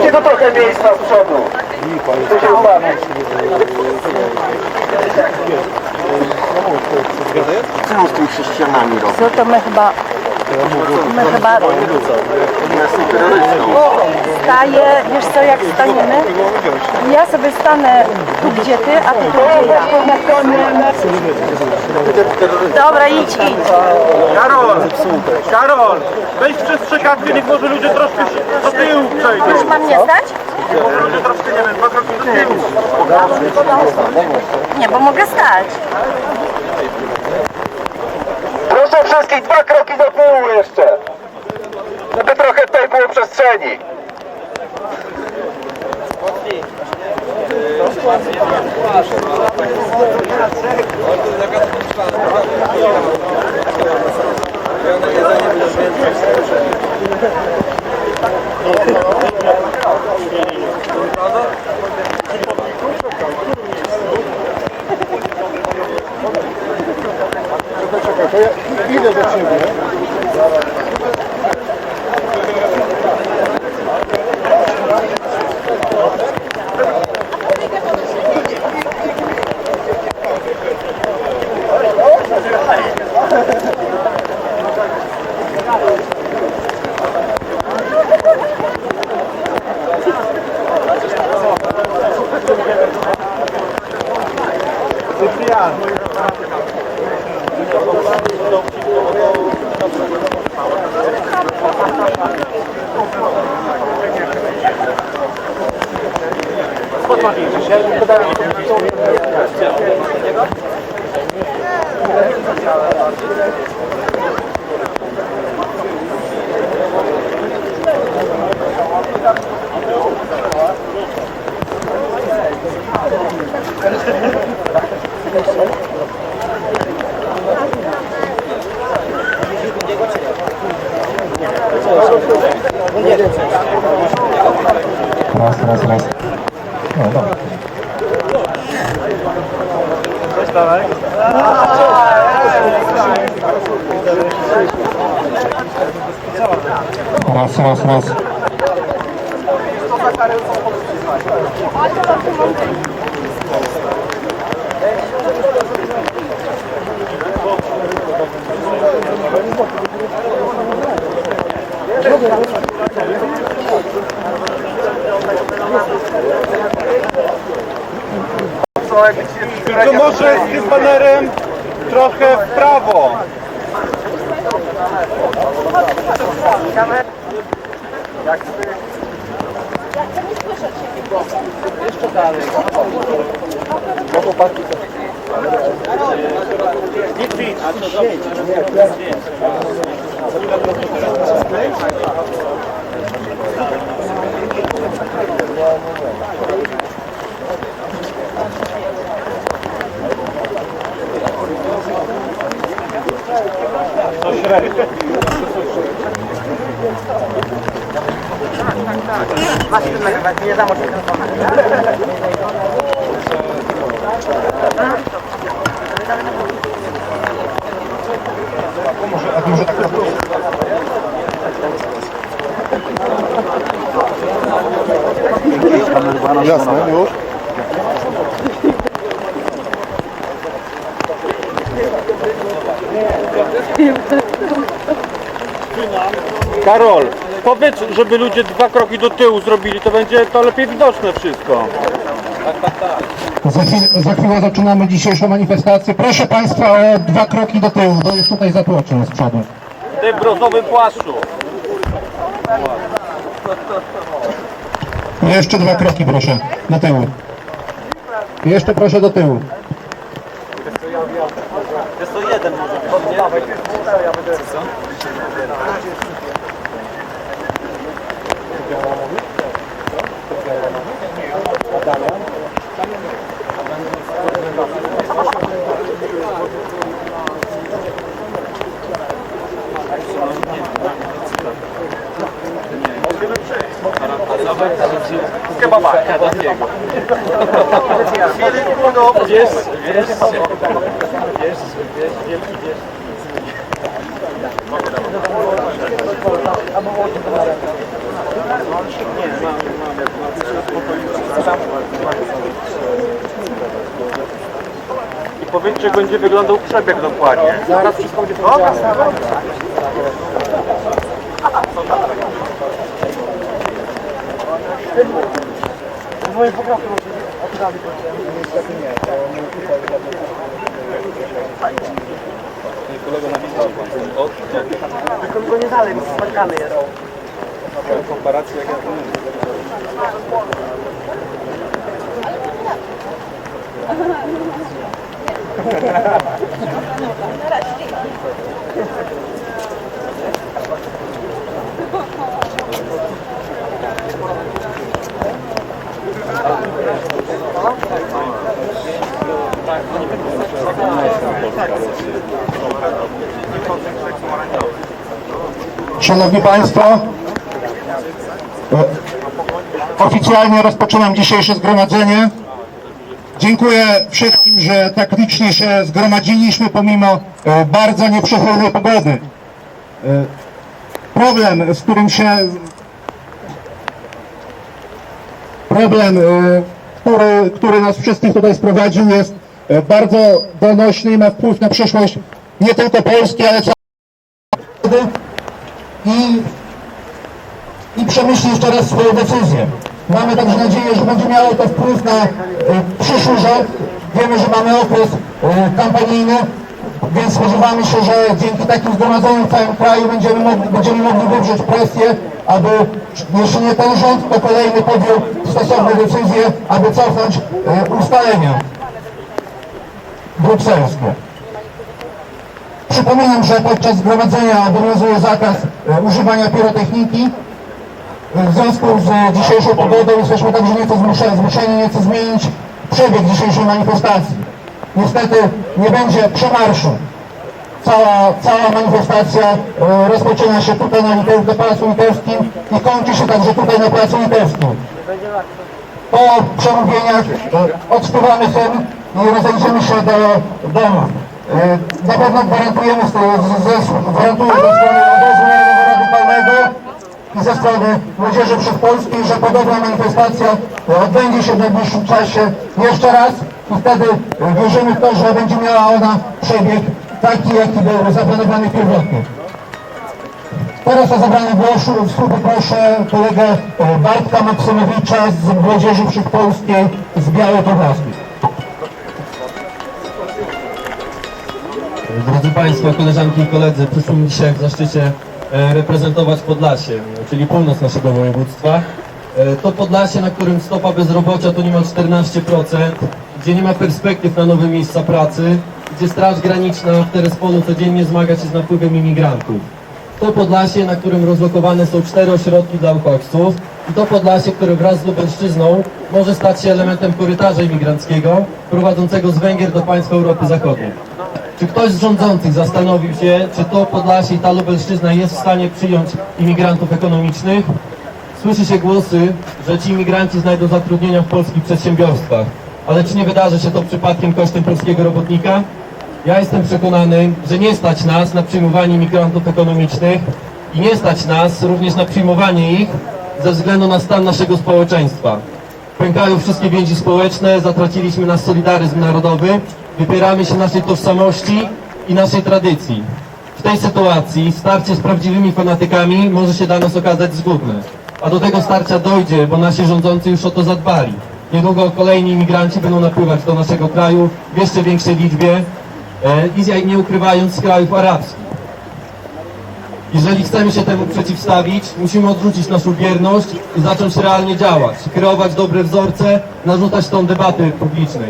Gdzie to trochę miejsca z przodu? Tu się ustawić. Co on z tymi chrześcijanami robi? Co to my chyba... My chyba staję, wiesz co, jak staniemy? Ja sobie stanę tu gdzie ty, a ty tu gdzie ja. Dobra, idź, idź. Karol! Karol! Weź przez przekazkę, niech może ludzie troszkę się do tyłu przejdą. Już mam nie stać? Może ludzie troszkę, nie wiem, dwa kroki do tyłu. Nie, bo mogę stać. Proszę wszystkich dwa kroki do tyłu jeszcze. Żeby trochę tutaj było przestrzeni. Raz, Tylko może z tym banerem trochę w prawo. Bo chłopaki to... Nie kwić, To średnio. Jasne, już. Karol, powiedz, żeby ludzie dwa kroki do tyłu zrobili, to będzie to lepiej widoczne wszystko. Za, chwil, za chwilę zaczynamy dzisiejszą manifestację. Proszę Państwa o dwa kroki do tyłu, bo już tutaj zatłoczę z przodu. W tym brązowym płaszczu. Jeszcze dwa kroki proszę, na tył. Jeszcze proszę do tyłu. Jest to jeden może. Słowaka wielki wiesz. I powiedzcie, jak będzie wyglądał przebieg dokładnie. Zaraz wszystko Thank you twoje fotografie może oddali, bo niestety nie, to mój tutaj Kolego napisał pan. Od, Tylko mi go nie dalej, bo spotkany jest. Komparacja jak ja nie wiem. Szanowni Państwo, e, oficjalnie rozpoczynam dzisiejsze zgromadzenie. Dziękuję wszystkim, że tak licznie się zgromadziliśmy pomimo e, bardzo nieprzychylnej pogody. E, Problem, z którym się problem, który, który nas wszystkich tutaj sprowadził jest bardzo donośny i ma wpływ na przyszłość nie tylko Polski, ale całego i, i przemyśli jeszcze raz swoje decyzje. Mamy także nadzieję, że będzie miało to wpływ na e, przyszły rząd. Wiemy, że mamy okres e, kampanijny, więc spodziewamy się, że dzięki takim zgromadzeniom w całym kraju będziemy mogli, będziemy mogli wywrzeć presję, aby jeszcze nie ten rząd, to kolejny podjął stosowne decyzje, aby cofnąć e, ustalenia brukselskie. Przypominam, że podczas zgromadzenia obowiązuje zakaz e, używania pirotechniki. E, W związku z dzisiejszą pogodą jesteśmy także nieco zmuszeni, nieco zmienić przebieg dzisiejszej manifestacji. Niestety nie będzie przemarszu. Cała, cała manifestacja e, rozpoczyna się tutaj na, Placu Litewskim i kończy się także tutaj na Placu Litewskim. Po przemówieniach odśpiewamy hymn i rozejrzymy się do domu. E, Na pewno gwarantujemy, z- z- ze- gwarantuję ze strony Obozu Radykalnego i ze strony Młodzieży Wszechpolskiej, że podobna manifestacja odbędzie się w najbliższym czasie jeszcze raz i wtedy e, wierzymy w to, że będzie miała ona przebieg taki, jaki był zaplanowany pierwotnie. Teraz o zabranie głosu, poproszę kolegę e, Bartka Maksymowicza z Młodzieży Wszechpolskiej z Białej Podlaskiej. Drodzy Państwo, koleżanki i koledzy, przyszło mi dzisiaj w zaszczycie e, reprezentować Podlasie, czyli północ naszego województwa. E, To Podlasie, na którym stopa bezrobocia to niemal 14%, gdzie nie ma perspektyw na nowe miejsca pracy, gdzie Straż Graniczna w Terespolu codziennie zmaga się z napływem imigrantów. To Podlasie, na którym rozlokowane są cztery ośrodki dla uchodźców i to Podlasie, które wraz z Lubelszczyzną może stać się elementem korytarza imigranckiego prowadzącego z Węgier do państw Europy Zachodniej. Czy ktoś z rządzących zastanowił się, czy to Podlasie i ta Lubelszczyzna jest w stanie przyjąć imigrantów ekonomicznych? Słyszy się głosy, że ci imigranci znajdą zatrudnienia w polskich przedsiębiorstwach. Ale czy nie wydarzy się to przypadkiem kosztem polskiego robotnika? Ja jestem przekonany, że nie stać nas na przyjmowanie imigrantów ekonomicznych i nie stać nas również na przyjmowanie ich ze względu na stan naszego społeczeństwa. Pękają wszystkie więzi społeczne, zatraciliśmy nasz solidaryzm narodowy, wypieramy się naszej tożsamości i naszej tradycji. W tej sytuacji starcie z prawdziwymi fanatykami może się dla nas okazać zgubne. A do tego starcia dojdzie, bo nasi rządzący już o to zadbali. Niedługo kolejni imigranci będą napływać do naszego kraju w jeszcze większej liczbie e, nie ukrywając z krajów arabskich. Jeżeli chcemy się temu przeciwstawić, musimy odrzucić naszą bierność i zacząć realnie działać, kreować dobre wzorce, narzucać tą debaty publicznej.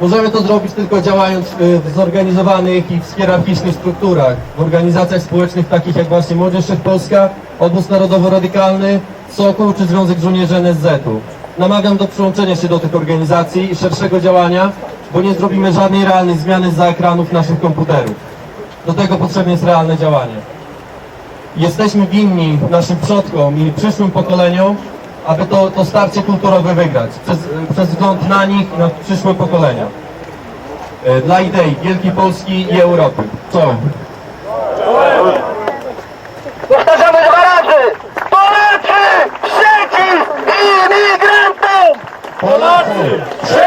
Możemy to zrobić tylko działając y, w zorganizowanych i hierarchicznych strukturach, w organizacjach społecznych takich jak właśnie Młodzież Wszechpolska, Obóz Narodowo-Radykalny, Sokół czy Związek Żołnierzy NSZ-u. Namawiam do przyłączenia się do tych organizacji i szerszego działania, bo nie zrobimy żadnej realnej zmiany za ekranów naszych komputerów. Do tego potrzebne jest realne działanie. Jesteśmy winni naszym przodkom i przyszłym pokoleniom, aby to, to starcie kulturowe wygrać, przez, przez wzgląd na nich i na przyszłe pokolenia. E, Dla idei Wielkiej Polski i Europy. Czołem. Powtarzamy dwa razy! Polacy przeciw imigrantom! Polacy! Przeciw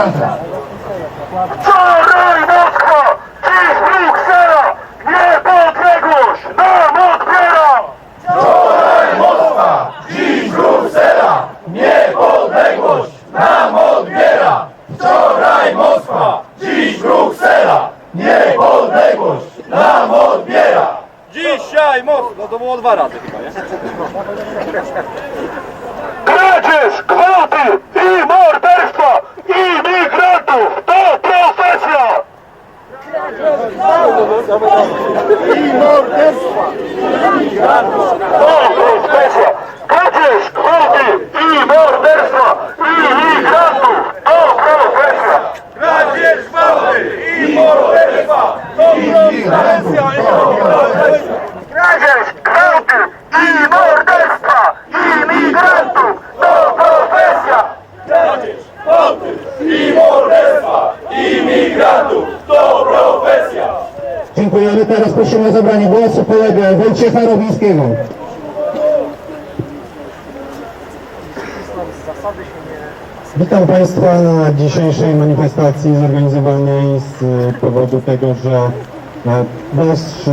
powtarzamy trzy razy. Wczoraj Moskwa, dziś Bruksela, niepodległość nam odbiera! Dzisiaj mocno! No to było dwa razy chyba, nie? Kradzież, gwałty i morderstwa imigrantów to profesja! To profesja! Kradzież, gwałty i morderstwa imigrantów to profesja! Kradzież, gwałty i morderstwa to profesja! Kradzież, gwałty i morderstwa imigrantów to profesja! Dziękujemy. Teraz prosimy o zabranie głosu kolegę Wojciecha Robińskiego. Witam Państwa na dzisiejszej manifestacji zorganizowanej z powodu tego, że nasz, e,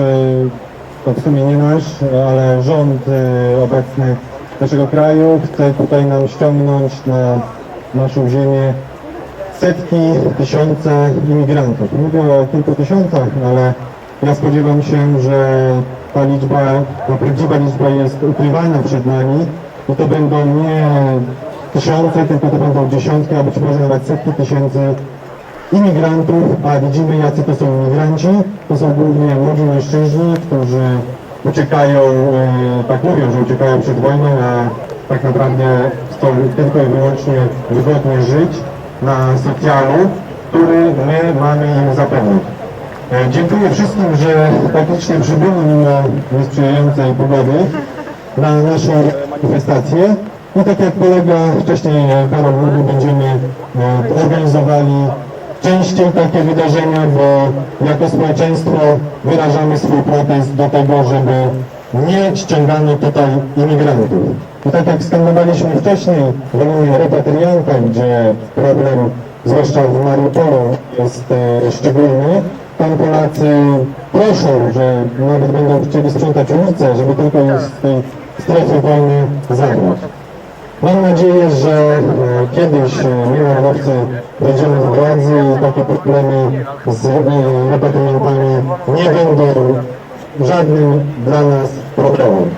to w sumie nie nasz, ale rząd e, obecny naszego kraju chce tutaj nam ściągnąć na naszą ziemię setki, tysiące imigrantów. Mówię o kilku tysiącach, ale ja spodziewam się, że ta liczba, ta prawdziwa liczba jest ukrywana przed nami i to będą nie tysiące, tylko to będą dziesiątki, a być może nawet setki tysięcy imigrantów, a widzimy jacy to są imigranci. To są głównie młodzi mężczyźni, którzy uciekają, e, tak mówią, że uciekają przed wojną, a tak naprawdę chcą tylko i wyłącznie wygodnie żyć na socjalu, który my mamy im zapewnić. E, Dziękuję wszystkim, że praktycznie przybyli mimo niesprzyjającej pogody na naszą manifestację. I tak jak kolega wcześniej e, Karol mówił, będziemy e, organizowali częściej takie wydarzenia, bo jako społeczeństwo wyrażamy swój protest do tego, żeby nie ściągano tutaj imigrantów. I tak jak skandowaliśmy wcześniej w Unii Repatrianta, gdzie problem, zwłaszcza w Mariupolu, jest szczególny, tam Polacy proszą, że nawet będą chcieli sprzątać ulice, żeby tylko ich z tej strefy wojny zabrać. Mam nadzieję, że e, kiedyś e, my narodowcy dojdziemy do władzy i takie problemy z e, repatriantami nie będą żadnym dla nas problemem.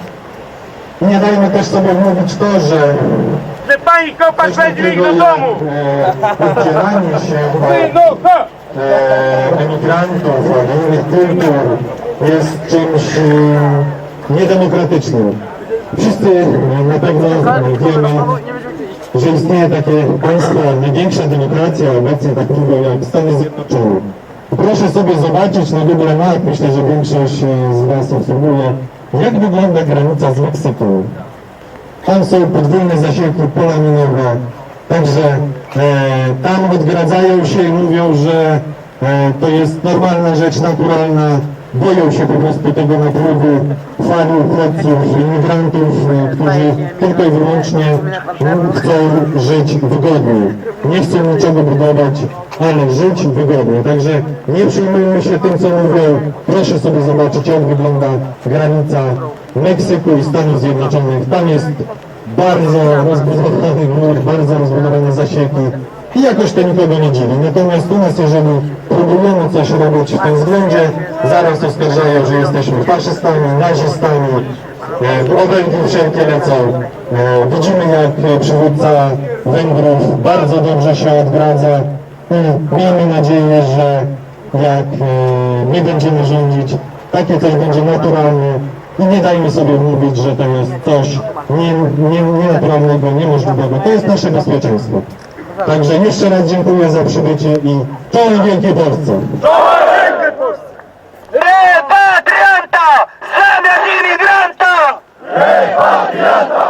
I nie dajmy też sobie mówić to, że Że pani kopać coś takiego jak e, się emigrantów, innych kultur jest czymś e, niedemokratycznym. Wszyscy na pewno wiemy, że istnieje takie państwo, największa demokracja obecnie, tak mówią, jak Stany Zjednoczone. Proszę sobie zobaczyć na Google Map, myślę, że większość e, z Was obserwuje, jak wygląda granica z Meksyką. Tam są podwójne zasięgi pola minowe. Także e, tam odgradzają się i mówią, że e, to jest normalna rzecz, naturalna. Boją się po prostu tego napływu fali uchodźców, imigrantów, e, którzy tylko i wyłącznie chcą żyć wygodnie. Nie chcą niczego budować, ale żyć wygodnie. Także nie przyjmujmy się tym, co mówią. Proszę sobie zobaczyć, jak wygląda granica Meksyku i Stanów Zjednoczonych. Tam jest bardzo rozbudowany mur, bardzo rozbudowane zasieki i jakoś to nikogo nie dziwi. Natomiast u nas, jeżeli próbujemy coś robić w tym względzie, zaraz oskarżają, że jesteśmy faszystami, nazistami, e, obelgi wszelkie lecą. E, widzimy, jak przywódca Węgrów bardzo dobrze się odgradza miejmy nadzieję, że jak e, my będziemy rządzić, takie coś będzie naturalne i nie dajmy sobie mówić, że to jest coś nie, nie, nienaturalnego, niemożliwego. To jest nasze bezpieczeństwo. Także jeszcze raz dziękuję za przybycie i czołem Wielkiej Polsce! Repatrianta zamiast imigranta! Nie